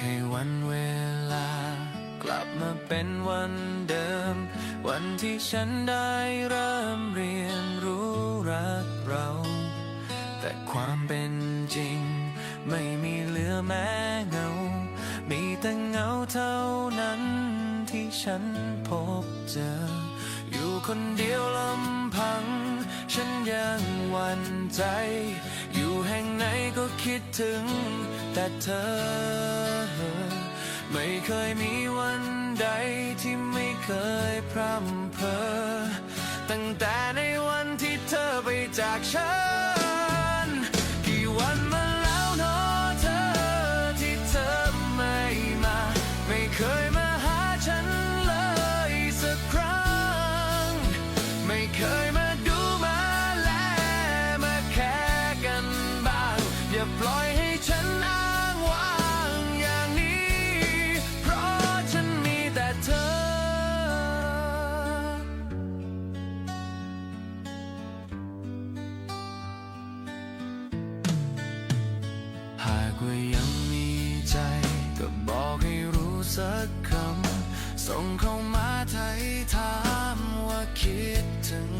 ให้วันเวลา กลับมาเป็นวันเดิม วันที่ฉันได้เริ่มเรียนรู้รักเรา แต่ความเป็นจริง ไม่มีเหลือแม้เงา มีแต่เงาเท่านั้นที่ฉันพบเจอ อยู่คนเดียวลำพัง ฉันยังหวั่นใจ อยู่แห่งไหนก็คิดถึงแต่เธอ เคยมีวันใดที่ไม่เคยพร่ำเพอตั้งแต่ในวันที่เธอไปจากฉัน กี่วันมาแล้วเนอเธอที่เธอไม่มา ไม่เคยมาหาฉันเลยสักครั้ง ไม่เคยมาดูมาแลมาแค่กันบ้าง อย่าปล่อยให้ สักคำ ส่งเข้ามาไทยถามว่าคิดถึง